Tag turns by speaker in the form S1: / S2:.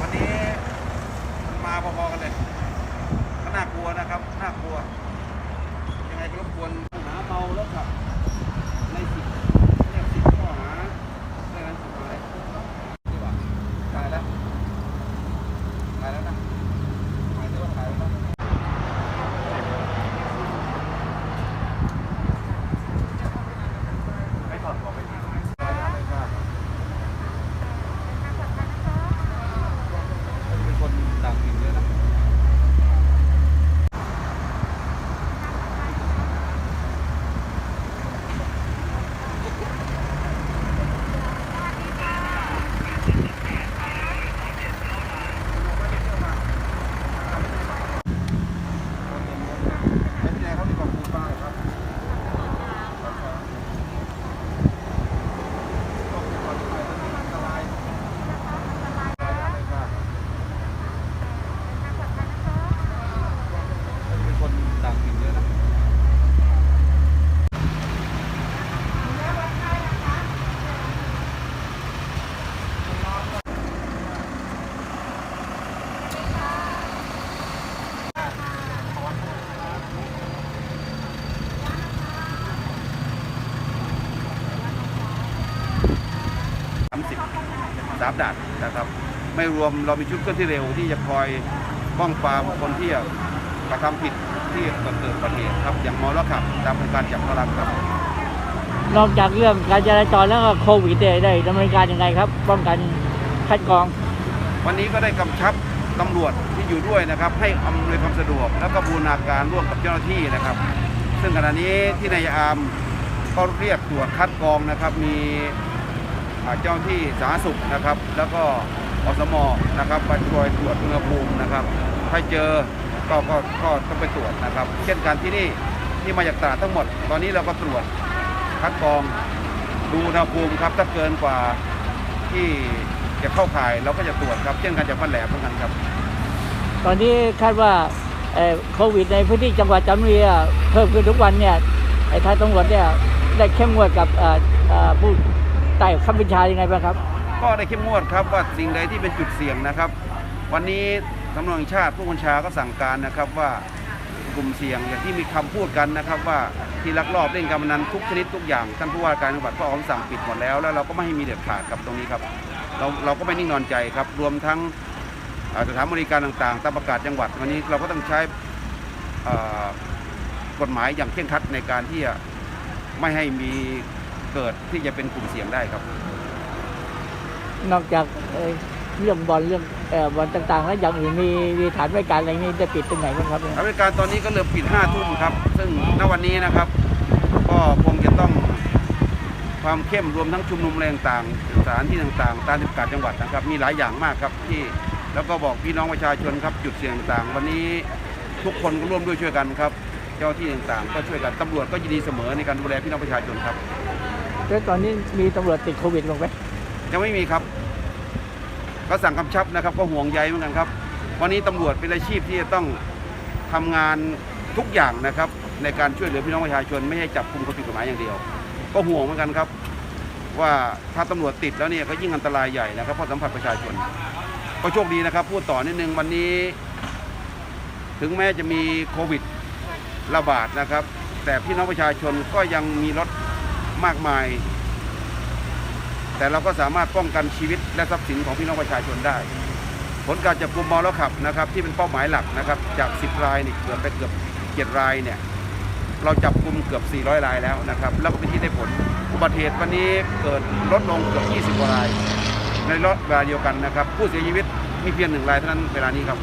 S1: วันนี้มันมาอกันเลยก็น่ากลัวนะครับน่ากลัว ยังไงก็รวนหาเมาแล้วขับในสิ่ง 30 3ด่านนะครับ ไม่รวมเรามีชุดเคลื่อนที่เร็วที่จะคอยป้องปรามคนที่กระทำผิดที่เกิดปัญหาครับอย่างมอลขับตามโครงการจับพลังครับ
S2: นอกจากเรื่องการจราจรแล้วก็โควิดได้ดำเนินการยังไงครับ ป้องกันคัดกรอง
S1: วันนี้ก็ได้กำชับตำรวจที่อยู่ด้วยนะครับ ให้อำนวยความสะดวก แล้วก็บูรณาการร่วมกับเจ้าหน้าที่นะครับ ซึ่งขณะนี้ที่นายอามก็เรียกตรวจคัดกรองนะครับมี เจ้าที่สาธารณสุขนะครับ แล้วก็อสมนะครับมาคอยตรวจอุณหภูมินะครับ ถ้าเจอก็ก็ก็ต้องไปตรวจนะครับ เช่นกันที่นี่ที่มาจากตราดทั้งหมด ตอนนี้เราก็ตรวจคัดกรองดูอุณหภูมิครับถ้าเกินกว่าที่จะเข้าข่ายเราก็จะตรวจครับ เช่นกันจากบ้านแหลมเหมือนกันครับ
S2: ตอนนี้คาดว่าโควิดในพื้นที่จังหวัดจันทบุรีเพิ่มขึ้นทุกวันเนี่ยไอ้ทางตำรวจเนี่ยได้เข้มงวดกับผู้ ใต้ขับบัญชายังไงบ้างครับ
S1: ก็ได้เข้มงวดครับว่าสิ่งใดที่เป็นจุดเสี่ยงนะครับ วันนี้สำนักงานชาติผู้บัญชาก็สั่งการนะครับว่ากลุ่มเสี่ยงอย่างที่มีคำพูดกันนะครับ ว่าที่ลักลอบเล่นการพนันทุกชนิดทุกอย่างท่านผู้ว่าการจังหวัดก็ออกสั่งปิดหมดแล้วแล้วเราก็ไม่ให้มีเด็ดขาดกับตรงนี้ครับ เราเราก็ไม่นิ่งนอนใจครับ รวมทั้งสถานบริการต่างๆตามประกาศจังหวัดวันนี้เราก็ต้องใช้กฎหมายอย่างเคร่งครัดในการที่จะไม่ให้มี เกิดที่จะเป็นกลุ่มเสี่ยงได้ครับ
S2: นอกจากเอ่อเรื่องบอลเรื่องเอ่อบอลต่างๆ แล้วอย่างอื่นมีมีฐานบริการอะไรนี่จะปิดตรงไหนบ้างครับ
S1: สถานบริการตอนนี้ก็เริ่มปิด5ทุ่มครับ ซึ่งณวันนี้นะครับ ก็คงจะต้องความเข้มรวมทั้งชุมนุมแรงต่างๆสถานที่ต่างๆ ตามประกาศจังหวัดนะครับ มีหลายอย่างมากครับที่แล้วก็บอกพี่น้องประชาชนครับจุดเสี่ยงต่างๆ วันนี้ทุกคนก็ร่วมด้วยช่วยกันครับ เจ้าที่ต่างๆ ก็ช่วยกันตำรวจก็ยินดีเสมอในการดูแลพี่น้องประชาชนครับ
S2: แล้วตอนนี้มีตำรวจติดโควิดลงไหม
S1: ยังไม่มีครับ ก็สั่งกำชับนะครับ ก็ห่วงใยเหมือนกันครับ วันนี้ตำรวจเป็นอาชีพที่จะต้องทำงานทุกอย่างนะครับ ในการช่วยเหลือพี่น้องประชาชน ไม่ให้จับกลุ่มคนผิดกฎหมายอย่างเดียว ก็ห่วงเหมือนกันครับ ว่าถ้าตำรวจติดแล้วเนี่ยก็ยิ่งอันตรายใหญ่นะครับเพราะสัมผัสประชาชนก็โชคดีนะครับ พูดต่อนิดนึงวันนี้ ถึงแม้จะมีโควิดระบาดนะครับ แต่พี่น้องประชาชนก็ยังมีรถ มากมาย แต่เราก็สามารถป้องกันชีวิตและทรัพย์สินของพี่น้องประชาชนได้ ผลการจับกลุ่มเมาแล้วขับนะครับ ที่เป็นเป้าหมายหลักนะครับ จาก 10 รายนี่เกือบไปเกือบ7รายเนี่ยเราจับกลุ่มเกือบ 400 รายแล้วนะครับ แล้วก็เป็นที่ได้ผลอุบัติเหตุวันนี้เกิดลดลงเกือบ 20กว่าราย ในรถเวลาเดียวกันนะครับ ผู้เสียชีวิตมีเพียงหนึ่งรายเท่านั้นเวลานี้ครับ